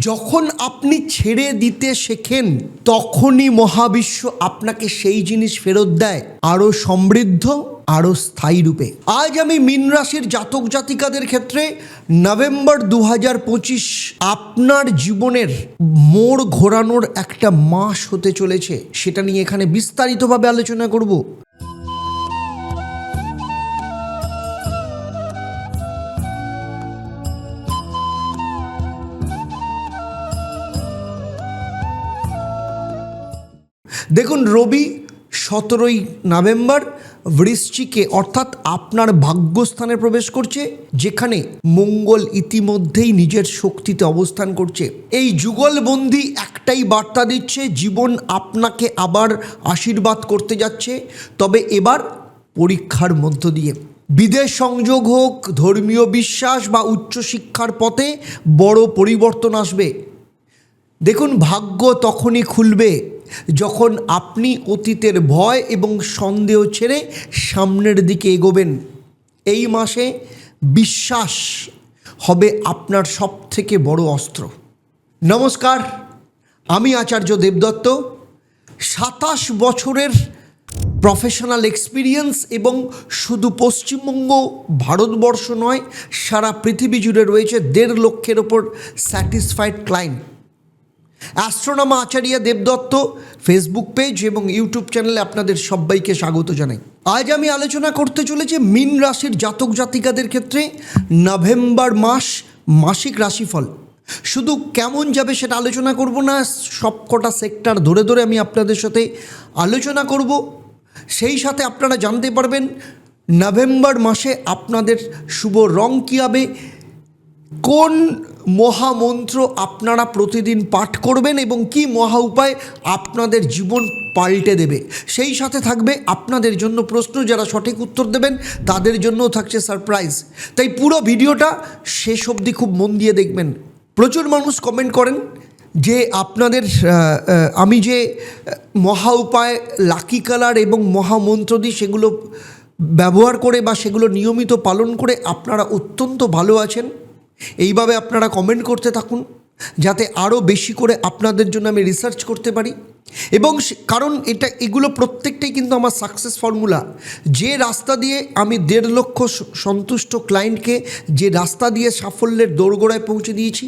যখন আপনি ছেড়ে দিতে শেখেন, তখনই মহাবিশ্ব আপনাকে সেই জিনিস ফেরত দেয় আরও সমৃদ্ধ আরও স্থায়ী রূপে। আজ আমি মীন রাশির জাতক জাতিকাদের ক্ষেত্রে নভেম্বর দু পঁচিশ আপনার জীবনের মোড় ঘোরানোর একটা মাস হতে চলেছে, সেটা নিয়ে এখানে বিস্তারিতভাবে আলোচনা করব। দেখুন, রবি সতেরোই নভেম্বর বৃশ্চিকে অর্থাৎ আপনার ভাগ্যস্থানে প্রবেশ করছে, যেখানে মঙ্গল ইতিমধ্যেই নিজের শক্তিতে অবস্থান করছে। এই যুগলবন্দি একটাই বার্তা দিচ্ছে, জীবন আপনাকে আবার আশীর্বাদ করতে যাচ্ছে। তবে এবার পরীক্ষার মধ্য দিয়ে। বিদেশ সংযোগ হোক, ধর্মীয় বিশ্বাস বা উচ্চশিক্ষার পথে বড় পরিবর্তন আসবে। দেখুন, ভাগ্য তখনই খুলবে। যখন আপনি অতীতের ভয় এবং সন্দেহ ছেড়ে সামনের দিকে এগোবেন, এই মাসে বিশ্বাস হবে আপনার সব থেকে বড় অস্ত্র। নমস্কার, আমি আচার্য দেবদত্ত। সাতাশ বছরের প্রফেশনাল এক্সপিরিয়েন্স এবং শুধু পশ্চিমবঙ্গ, ভারতবর্ষ নয়, সারা পৃথিবী জুড়ে রয়েছে দেড় লক্ষের ওপর satisfied client astronomer Acharya Debdutta Facebook page এবং ইউটিউব চ্যানেলে আপনাদের সবাইকে স্বাগত জানাই। আজ আমি আলোচনা করতে চলেছি মীন রাশির জাতক জাতিকাদের ক্ষেত্রে নভেম্বর মাস মাসিক রাশিফল। শুধু কেমন যাবে সেটা আলোচনা করব না সবকটা সেক্টর ধরে ধরে আমি আপনাদের সাথে আলোচনা করব। সেই সাথে আপনারা জানতে পারবেন নভেম্বর মাসে আপনাদের শুভ রং কী হবে, কোন মহামন্ত্র আপনারা প্রতিদিন পাঠ করবেন এবং কি মহা উপায় আপনাদের জীবন পাল্টে দেবে। সেই সাথে থাকবে আপনাদের জন্য প্রশ্ন, যারা সঠিক উত্তর দেবেন, তাদের জন্যও থাকছে সারপ্রাইজ তাই পুরো ভিডিওটা শেষ অবধি খুব মন দিয়ে দেখবেন। প্রচুর মানুষ কমেন্ট করেন যে আপনাদের আমি যে মহা উপায় লাকি কালার এবং মহামন্ত্র দিই, সেগুলো ব্যবহার করে বা সেগুলো নিয়মিত পালন করে আপনারা অত্যন্ত ভালো আছেন। এইভাবে আপনারা কমেন্ট করতে থাকুন, যাতে আরও বেশি করে আপনাদের জন্য আমি রিসার্চ করতে পারি। এবং কারণ এটা, এগুলো প্রত্যেকটাই কিন্তু আমার সাকসেস ফর্মুলা যে রাস্তা দিয়ে আমি দেড় লক্ষ সন্তুষ্ট ক্লায়েন্টকে যে রাস্তা দিয়ে সাফল্যের দোরগোড়ায় পৌঁছে দিয়েছি,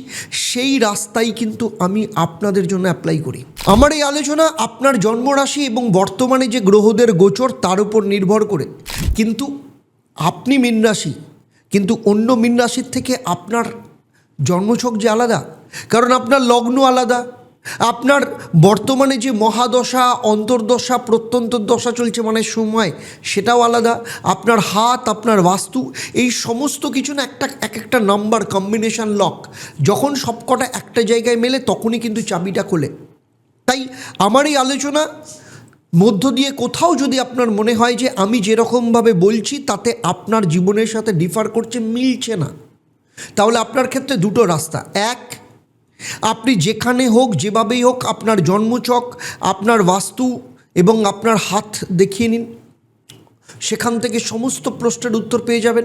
সেই রাস্তাই কিন্তু আমি আপনাদের জন্য অ্যাপ্লাই করি। আমার এই আলোচনা আপনার জন্মরাশি এবং বর্তমানে যে গ্রহদের গোচর, তার উপর নির্ভর করে। কিন্তু আপনি মীন রাশি কিন্তু অন্য মীন রাশির থেকে আপনার জন্মছক যে আলাদা, কারণ আপনার লগ্ন আলাদা, আপনার বর্তমানে যে মহাদশা, অন্তর্দশা প্রত্যন্তর দশা চলছে মানে সময় সেটাও আলাদা, আপনার হাত, আপনার বাস্তু, এই সমস্ত কিছু না একটা, এক একটা নাম্বার কম্বিনেশন লক যখন সবকটা একটা জায়গায় মেলে তখনই কিন্তু চাবিটা খোলে। তাই আমার এই আলোচনা মধ্য দিয়ে কোথাও যদি আপনার মনে হয় যে আমি যেরকমভাবে বলছি, তাতে আপনার জীবনের সাথে ডিফার করছে, মিলছে না। তাহলে আপনার ক্ষেত্রে দুটো রাস্তা। এক, আপনি যেখানে হোক, যেভাবেই হোক, আপনার জন্মচক, আপনার বাস্তু এবং আপনার হাত দেখিয়ে নিন। সেখান থেকে সমস্ত প্রশ্নের উত্তর পেয়ে যাবেন।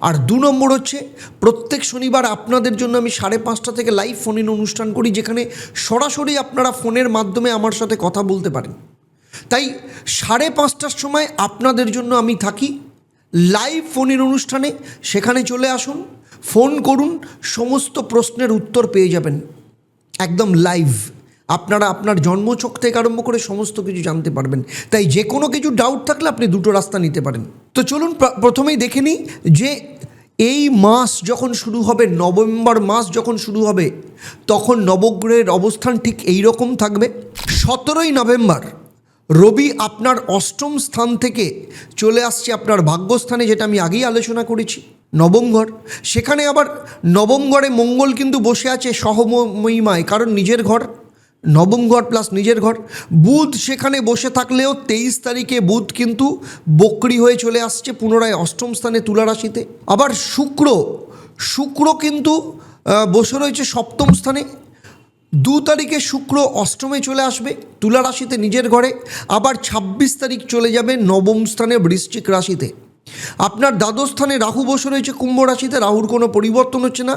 আর দু নম্বর হচ্ছে, প্রত্যেক শনিবার আপনাদের জন্য আমি সাড়ে পাঁচটা থেকে লাইভ ফোন ইন অনুষ্ঠান করি, যেখানে সরাসরি আপনারা ফোনের মাধ্যমে আমার সাথে কথা বলতে পারেন। তাই সাড়ে পাঁচটার সময় আপনাদের জন্য আমি থাকি লাইভ ফোনের অনুষ্ঠানে। সেখানে চলে আসুন, ফোন করুন, সমস্ত প্রশ্নের উত্তর পেয়ে যাবেন। একদম লাইভ। আপনারা আপনার জন্মছক থেকে আরম্ভ করে সমস্ত কিছু জানতে পারবেন। তাই যে কোনো কিছু ডাউট থাকলে আপনি দুটো রাস্তা নিতে পারেন। তো চলুন প্রথমেই দেখে নিই যে এই মাস যখন শুরু হবে, নভেম্বর মাস যখন শুরু হবে, তখন নবগ্রহের অবস্থান ঠিক এই রকম থাকবে। সতেরোই নভেম্বর রবি আপনার অষ্টম স্থান থেকে চলে আসছে আপনার ভাগ্যস্থানে, যেটা আমি আগেই আলোচনা করেছি নবম ঘর সেখানে আবার নবম ঘরে মঙ্গল কিন্তু বসে আছে সহমহিমায়, কারণ নিজের ঘর নবম ঘর প্লাস নিজের ঘর। বুধ সেখানে বসে থাকলেও তেইশ তারিখে বুধ কিন্তু বকরি হয়ে চলে আসছে পুনরায় অষ্টম স্থানে তুলা রাশিতে। আবার শুক্র শুক্র কিন্তু বসে রয়েছে সপ্তম স্থানে। দু তারিখে শুক্র অষ্টমে চলে আসবে তুলা রাশিতে নিজের ঘরে, আবার ২৬ তারিখ চলে যাবে নবম স্থানে বৃশ্চিক রাশিতে। আপনার দ্বাদশ স্থানে রাহু বসে রয়েছে, কুম্ভ রাশিতে রাহুর কোনো পরিবর্তন হচ্ছে না।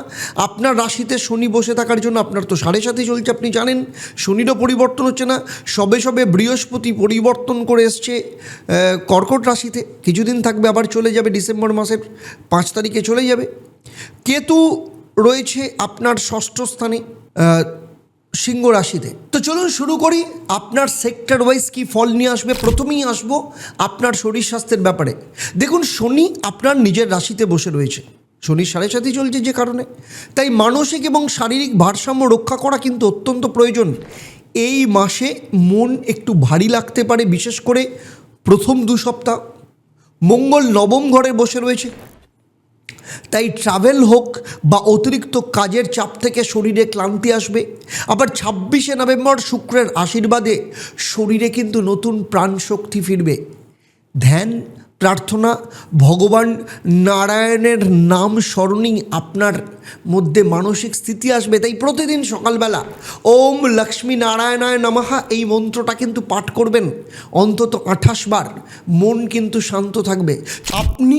আপনার রাশিতে শনি বসে থাকার জন্য আপনার তো সাড়ে সাথে চলছে, আপনি জানেন, শনিরও পরিবর্তন হচ্ছে না। সবে সবে বৃহস্পতি পরিবর্তন করে এসছে কর্কট রাশিতে। কিছুদিন থাকবে, আবার চলে যাবে ডিসেম্বর মাসের পাঁচ তারিখে চলে যাবে। কেতু রয়েছে আপনার ষষ্ঠ স্থানে সিংহ রাশিতে। তো চলুন শুরু করি, আপনার সেক্টর ওয়াইজ কি ফল নিয়ে আসবে? প্রথমেই আসব আপনার শরীর স্বাস্থ্যের ব্যাপারে। দেখুন, শনি আপনার নিজের রাশিতে বসে রয়েছে। শনির সাড়ে সাথে চলছে যে কারণে। তাই মানসিক এবং শারীরিক ভারসাম্য রক্ষা করা কিন্তু অত্যন্ত প্রয়োজন। এই মাসে মন একটু ভারী লাগতে পারে, বিশেষ করে প্রথম দু সপ্তাহ। মঙ্গল নবম ঘরে বসে রয়েছে। তাই ট্রাভেল হোক বা অতিরিক্ত কাজের চাপ থেকে শরীরে ক্লান্তি আসবে, আবার ছাব্বিশে নভেম্বর শুক্রের আশীর্বাদে শরীরে কিন্তু নতুন প্রাণ শক্তি ফিরবে। ধ্যান, প্রার্থনা, ভগবান নারায়ণের নাম স্মরণই আপনার মধ্যে মানসিক স্থিতি আসবে। তাই প্রতিদিন সকালবেলা ওম লক্ষ্মী নারায়ণায় নমহা এই মন্ত্রটা কিন্তু পাঠ করবেন। অন্তত আঠাশ বার মন কিন্তু শান্ত থাকবে। আপনি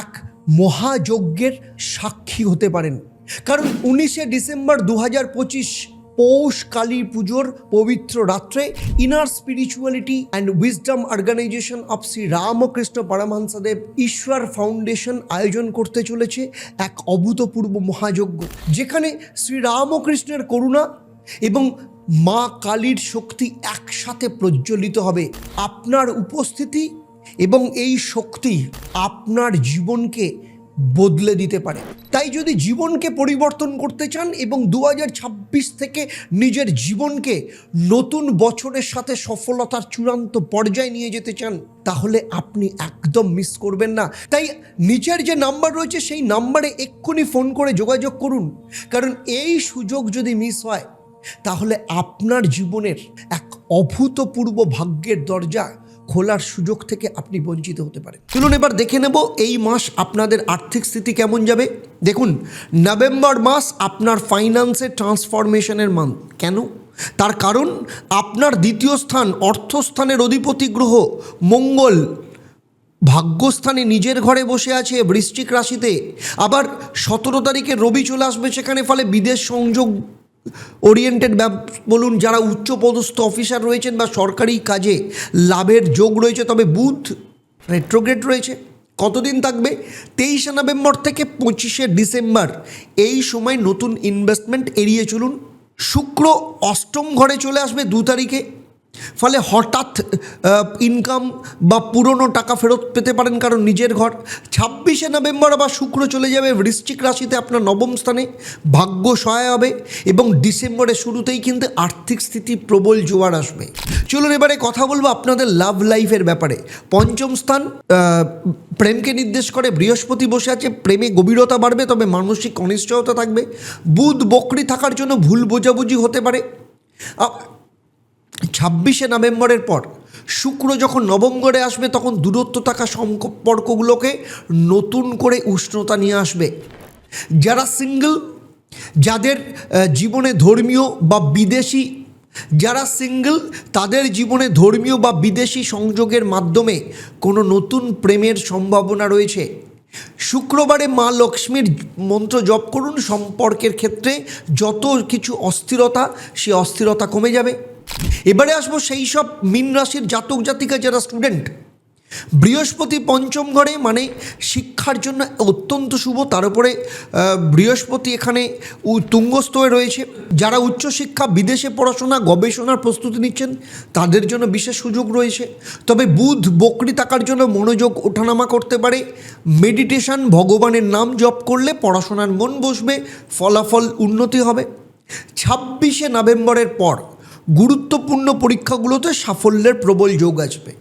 এক মহাযজ্ঞের সাক্ষী হতে পারেন। কারণ উনিশে ডিসেম্বর দু হাজার পঁচিশ পৌষ কালী পুজোর পবিত্র রাত্রে inner spirituality and wisdom organisation of Shri Ramakrishna Paramahamsadev ঈশ্বর ফাউন্ডেশন আয়োজন করতে চলেছে এক অভূতপূর্ব মহাযজ্ঞ, যেখানে শ্রী রামকৃষ্ণের করুণা এবং মা কালীর শক্তি একসাথে প্রজ্বলিত হবে। আপনার উপস্থিতি এবং এই শক্তি আপনার জীবনকে বদলে দিতে পারে। তাই যদি জীবনকে পরিবর্তন করতে চান এবং দু হাজার ছাব্বিশ থেকে নিজের জীবনকে নতুন বছরের সাথে সফলতার চূড়ান্ত পর্যায়ে নিয়ে যেতে চান, তাহলে আপনি একদম মিস করবেন না। তাই নিচের যে নাম্বার রয়েছে, সেই নাম্বারে এক্ষুনি ফোন করে যোগাযোগ করুন। কারণ এই সুযোগ যদি মিস হয়, তাহলে আপনার জীবনের এক অভূতপূর্ব ভাগ্যের দরজা খোলার সুযোগ থেকে আপনি বঞ্চিত হতে পারেন। চলুন এবার দেখে নেব এই মাস আপনাদের আর্থিক স্থিতি কেমন যাবে। দেখুন, নভেম্বর মাস আপনার ফাইন্যান্সের ট্রান্সফরমেশনের মান। কেন? তার কারণ, আপনার দ্বিতীয় স্থান অর্থস্থানের অধিপতি গ্রহ মঙ্গল। ভাগ্যস্থানে নিজের ঘরে বসে আছে বৃশ্চিক রাশিতে। আবার সতেরো তারিখে রবি চলে আসবে সেখানে, ফলে বিদেশ সংযোগ ওরিয়েন্টেড বলুন, যারা উচ্চপদস্থ অফিসার রয়েছেন বা সরকারি কাজে লাভের যোগ রয়েছে, তবে বুথ রেট্রোগ্রেড রয়েছে। কতদিন থাকবে? তেইশে নভেম্বর থেকে পঁচিশে ডিসেম্বর। এই সময় নতুন ইনভেস্টমেন্ট এড়িয়ে চলুন। শুক্র অষ্টম ঘরে চলে আসবে দু তারিখে। ফলে হঠাৎ ইনকাম বা পুরনো টাকা ফেরত পেতে পারেন কারণ নিজের ঘর। ছাব্বিশে নভেম্বর আবার শুক্র চলে যাবে, বৃশ্চিক রাশিতে আপনার নবম স্থানে ভাগ্য সহায় হবে এবং ডিসেম্বরের শুরুতেই কিন্তু আর্থিক স্থিতি প্রবল জোয়ার আসবে। চলুন এবারে কথা বলব আপনাদের লাভ লাইফের ব্যাপারে। পঞ্চম স্থান প্রেমকে নির্দেশ করে, বৃহস্পতি বসে আছে, প্রেমে গভীরতা বাড়বে, তবে মানসিক অনিশ্চয়তা থাকবে। বুধ বকরি থাকার জন্য ভুল বোঝাবুঝি হতে পারে। ছাব্বিশে নভেম্বরের পর শুক্র যখন নবম আসবে, তখন দূরত্ব থাকা সম্পর্কগুলোকে নতুন করে উষ্ণতা নিয়ে আসবে। যারা সিঙ্গেল, যাদের জীবনে ধর্মীয় বা বিদেশি, যারা সিঙ্গেল, তাদের জীবনে ধর্মীয় বা বিদেশি সংযোগের মাধ্যমে কোনো নতুন প্রেমের সম্ভাবনা রয়েছে। শুক্রবারে মা লক্ষ্মীর মন্ত্র জপ করুন। সম্পর্কের ক্ষেত্রে যত কিছু অস্থিরতা, সে অস্থিরতা কমে যাবে। এবারে আসব সেই সব মীন রাশির জাতক জাতিকা যারা স্টুডেন্ট বৃহস্পতি পঞ্চম ঘরে মানে শিক্ষার জন্য অত্যন্ত শুভ, তার উপরে বৃহস্পতি এখানে তুঙ্গস্থ হয়ে রয়েছে। যারা উচ্চশিক্ষা, বিদেশে পড়াশোনা, গবেষণার প্রস্তুতি নিচ্ছেন, তাদের জন্য বিশেষ সুযোগ রয়েছে। তবে বুধ বকরি থাকার জন্য মনোযোগ ওঠানামা করতে পারে। মেডিটেশন, ভগবানের নাম জপ করলে পড়াশোনার মন বসবে, ফলাফল উন্নতি হবে। ছাব্বিশে নভেম্বরের পর গুরুত্বপূর্ণ পরীক্ষাগুলোতে সাফল্যের প্রবল যোগ আসবে।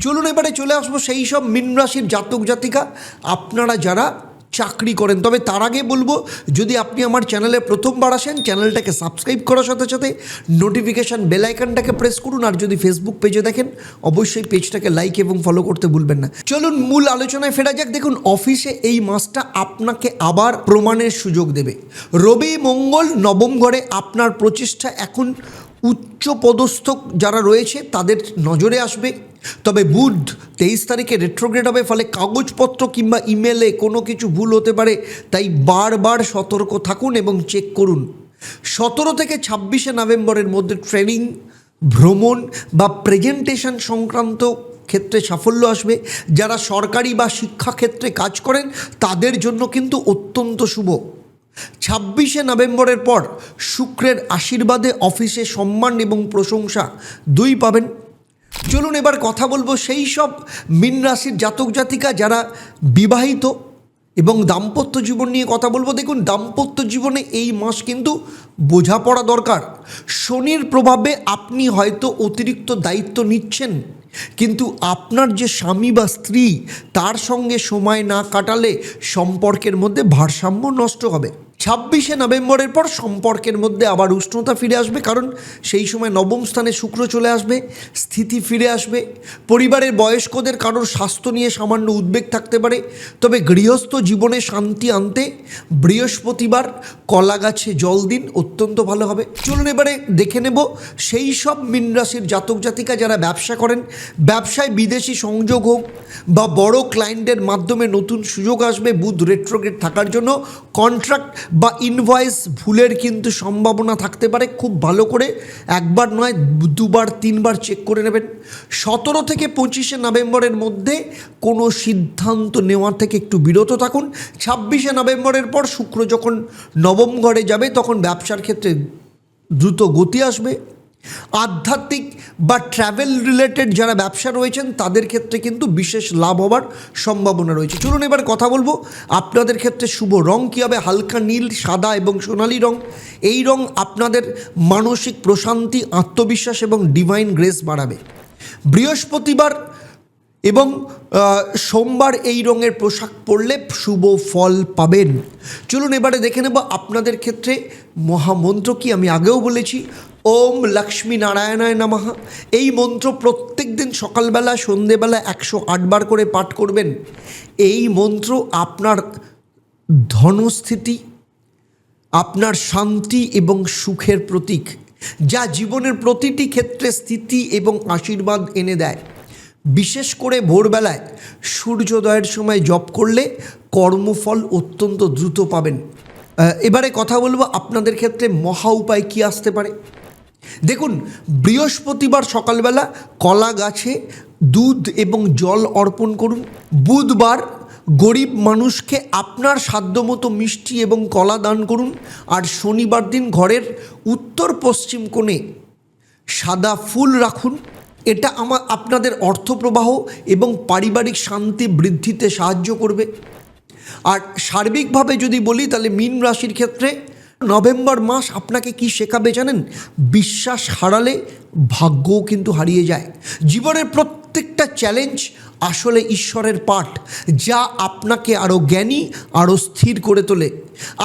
চলুন এবারে চলে আসব সেই সব মীন রাশির জাতক জাতিকা। আপনারা যারা চাকরি করেন, তবে তার আগে বলব, যদি আপনি আমার চ্যানেলে প্রথমবার আসেন, চ্যানেলটাকে সাবস্ক্রাইব করার সাথে সাথে নোটিফিকেশান বেল আইকনটাকে প্রেস করুন, আর যদি ফেসবুক পেজে দেখেন, অবশ্যই পেজটাকে লাইক এবং ফলো করতে ভুলবেন না। চলুন মূল আলোচনায় ফেরা যাক। দেখুন অফিসে এই মাসটা আপনাকে আবার প্রমাণের সুযোগ দেবে। রবি, মঙ্গল, নবম ঘরে আপনার প্রচেষ্টা এখন উচ্চ পদস্থ যারা রয়েছে, তাদের নজরে আসবে। তবে বুধ তেইশ তারিখে রেট্রোগ্রেড হবে, ফলে কাগজপত্র কিংবা ইমেলে কোনো কিছু ভুল হতে পারে। তাই বারবার সতর্ক থাকুন এবং চেক করুন। সতেরো থেকে ছাব্বিশে নভেম্বরের মধ্যে ট্রেনিং, ভ্রমণ বা প্রেজেন্টেশন সংক্রান্ত ক্ষেত্রে সাফল্য আসবে। যারা সরকারি বা শিক্ষাক্ষেত্রে কাজ করেন, তাদের জন্য কিন্তু অত্যন্ত শুভ। ছাব্বিশে নভেম্বরের পর শুক্রের আশীর্বাদে অফিসে সম্মান এবং প্রশংসা দুই পাবেন। চলুন এবার কথা বলব সেই সব মীন রাশির জাতক জাতিকা যারা বিবাহিত এবং দাম্পত্য জীবন নিয়ে কথা বলব। দেখুন, দাম্পত্য জীবনে এই মাস কিন্তু বোঝাপড়া দরকার। শনির প্রভাবে আপনি হয়তো অতিরিক্ত দায়িত্ব নিচ্ছেন, কিন্তু আপনার যে স্বামী বা স্ত্রী, তার সঙ্গে সময় না কাটালে সম্পর্কের মধ্যে ভারসাম্য নষ্ট হবে। ছাব্বিশে নভেম্বরের পর সম্পর্কের মধ্যে আবার উষ্ণতা ফিরে আসবে, কারণ সেই সময় নবম স্থানে শুক্র চলে আসবে, স্থিতি ফিরে আসবে। পরিবারের বয়স্কদের কারোর স্বাস্থ্য নিয়ে সামান্য উদ্বেগ থাকতে পারে, তবে গৃহস্থ জীবনে শান্তি আনতে বৃহস্পতিবার কলা গাছে জল দিন অত্যন্ত ভালো হবে। চলুন এবারে দেখে নেব সেই সব মীন রাশির জাতক জাতিকা যারা ব্যবসা করেন, ব্যবসায় বিদেশি সংযোগ হোক বা বড় ক্লায়েন্টের মাধ্যমে নতুন সুযোগ আসবে বুধ রেট্রোগেট থাকার জন্য কন্ট্রাক্ট বা ইনভয়েস ভুলের কিন্তু সম্ভাবনা থাকতে পারে, খুব ভালো করে। একবার নয়, দুবার, তিনবার চেক করে নেবেন। সতেরো থেকে পঁচিশে নভেম্বরের মধ্যে কোনো সিদ্ধান্ত নেওয়া থেকে একটু বিরত থাকুন। ছাব্বিশে নভেম্বরের পর শুক্র যখন নবম ঘরে যাবে, তখন ব্যবসার ক্ষেত্রে দ্রুত গতি আসবে। আধ্যাত্মিক বা ট্রাভেল রিলেটেড যারা ব্যবসা রয়েছেন, তাদের ক্ষেত্রে কিন্তু বিশেষ লাভ হওয়ার সম্ভাবনা রয়েছে। চলুন এবার কথা বলব, আপনাদের ক্ষেত্রে শুভ রং কী হবে? হালকা নীল, সাদা এবং সোনালি রং। এই রং আপনাদের মানসিক প্রশান্তি, আত্মবিশ্বাস এবং ডিভাইন গ্রেস বাড়াবে। বৃহস্পতিবার এবং সোমবার এই রঙের পোশাক পরলে শুভ ফল পাবেন। চলুন এবারে দেখে নেব আপনাদের ক্ষেত্রে মহামন্ত্র কি আমি আগেও বলেছি। ওম লক্ষ্মী নারায়ণায় নামাহা এই মন্ত্র প্রত্যেক দিন সকালবেলা, সন্ধেবেলা একশো আটবার করে পাঠ করবেন। এই মন্ত্র আপনার ধনস্থিতি, আপনার শান্তি এবং সুখের প্রতীক, যা জীবনের প্রতিটি ক্ষেত্রে স্থিতি এবং আশীর্বাদ এনে দেয়। বিশেষ করে ভোরবেলায় সূর্যোদয়ের সময় জপ করলে কর্মফল অত্যন্ত দ্রুত পাবেন। এবারে কথা বলব আপনাদের ক্ষেত্রে মহা উপায় কী আসতে পারে। দেখুন, বৃহস্পতিবার সকালবেলা কলা গাছে দুধ এবং জল অর্পণ করুন। বুধবার গরিব মানুষকে আপনার সাধ্যমতো মিষ্টি এবং কলা দান করুন। আর শনিবার দিন ঘরের উত্তর পশ্চিম কোণে সাদা ফুল রাখুন। এটা আমার, আপনাদের অর্থপ্রবাহ এবং পারিবারিক শান্তি বৃদ্ধিতে সাহায্য করবে। আর সার্বিকভাবে যদি বলি, তাহলে মীন রাশির ক্ষেত্রে নভেম্বর মাস আপনাকে কি শেখাবে জানেন? বিশ্বাস হারালে ভাগ্যও কিন্তু হারিয়ে যায়। জীবনের প্রত্যেকটা চ্যালেঞ্জ আসলে ঈশ্বরের পাঠ, যা আপনাকে আরও জ্ঞানী আরও স্থির করে তোলে।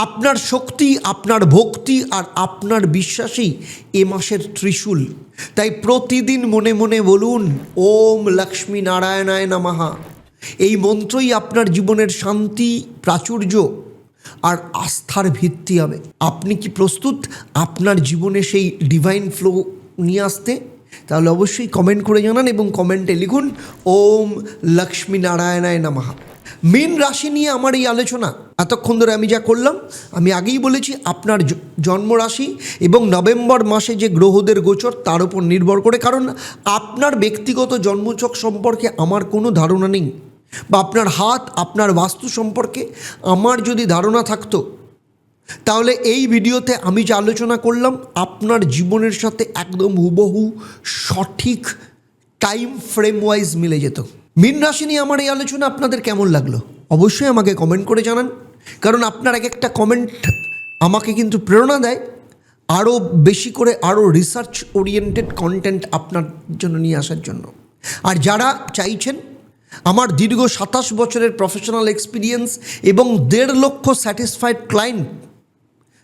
আপনার শক্তি, আপনার ভক্তি আর আপনার বিশ্বাসই এ মাসের ত্রিশূল। তাই প্রতিদিন মনে মনে বলুন, ওম লক্ষ্মী নারায়ণায় নামাহা এই মন্ত্রই আপনার জীবনের শান্তি, প্রাচুর্য আর আস্থার ভিত্তি হবে। আপনি কি প্রস্তুত? আপনার জীবনে সেই ডিভাইন ফ্লো নিয়ে আসতে? তাহলে অবশ্যই কমেন্ট করে জানান এবং কমেন্টে লিখুন, ওম লক্ষ্মী নারায়ণায় নামাহা মেন রাশি নিয়ে আমার এই আলোচনা। এতক্ষণ ধরে আমি যা করলাম, আমি আগেই বলেছি, আপনার জ- জন্ম রাশি এবং নভেম্বর মাসে যে গ্রহদের গোচর, তার উপর নির্ভর করে, কারণ আপনার ব্যক্তিগত জন্মচক সম্পর্কে আমার কোনো ধারণা নেই। বা আপনার হাত, আপনার বাস্তু সম্পর্কে আমার যদি ধারণা থাকতো তাহলে এই ভিডিওতে আমি যে আলোচনা করলাম, আপনার জীবনের সাথে একদম হুবহু সঠিক টাইম ফ্রেম ওয়াইজ মিলে যেত। মীন রাশি নিয়ে আমার এই আলোচনা আপনাদের কেমন লাগল? অবশ্যই আমাকে কমেন্ট করে জানান। কারণ আপনার এক একটা কমেন্ট আমাকে কিন্তু প্রেরণা দেয়। আরও বেশি করে আরও রিসার্চ ওরিয়েন্টেড কন্টেন্ট আপনার জন্য নিয়ে আসার জন্য। আর যারা চাইছেন আমার দীর্ঘ সাতাশ বছরের প্রফেশনাল এক্সপিরিয়েন্স এবং দেড় লক্ষ স্যাটিসফাইড ক্লায়েন্ট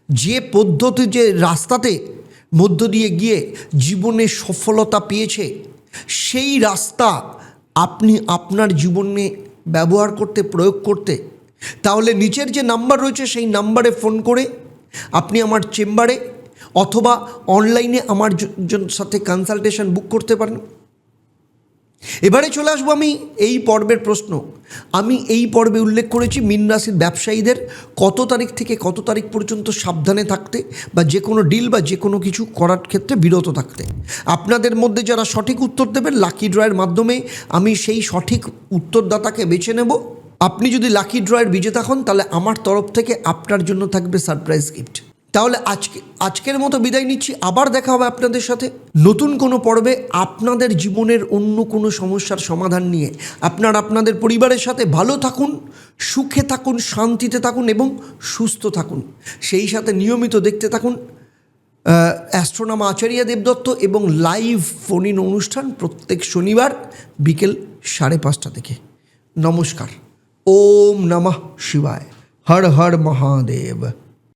যে পদ্ধতি যে রাস্তাতে মধ্য দিয়ে গিয়ে জীবনে সফলতা পেয়েছে, সেই রাস্তা আপনি আপনার জীবনে ব্যবহার করতে, প্রয়োগ করতে, তাহলে নিচের যে নাম্বার রয়েছে সেই নাম্বারে ফোন করে আপনি আমার চেম্বারে অথবা অনলাইনে আমার সাথে কনসালটেশন বুক করতে পারেন। এবারে চলে আসব আমি এই পর্বের প্রশ্ন। আমি এই পর্বে উল্লেখ করেছি মীন রাশির ব্যবসায়ীদের কত তারিখ থেকে কত তারিখ পর্যন্ত সাবধানে থাকতে বা যে কোনো ডিল বা যে কোনো কিছু করার ক্ষেত্রে বিরত থাকতে। আপনাদের মধ্যে যারা সঠিক উত্তর দেবেন লাকি ড্রয়ের মাধ্যমে আমি সেই সঠিক উত্তরদাতাকে বেছে নেব। আপনি যদি লাকি ড্রয়ের বিজেতা হন, তাহলে আমার তরফ থেকে আপনার জন্য থাকবে সারপ্রাইজ গিফট তাহলে আজকে, আজকের মতো বিদায় নিচ্ছি। আবার দেখা হবে আপনাদের সাথে। নতুন কোনো পর্বে আপনাদের জীবনের অন্য কোনো সমস্যার সমাধান নিয়ে। আপনার আপনাদের পরিবারের সাথে ভালো থাকুন, সুখে থাকুন, শান্তিতে থাকুন এবং সুস্থ থাকুন। সেই সাথে নিয়মিত দেখতে থাকুন অ্যাস্ট্রোনামা আচার্য দেবদত্ত এবং লাইভ ফোন ইন অনুষ্ঠান প্রত্যেক শনিবার বিকেল সাড়ে পাঁচটা থেকে। নমস্কার। ওম নমঃ শিবায়। হর হর মহাদেব।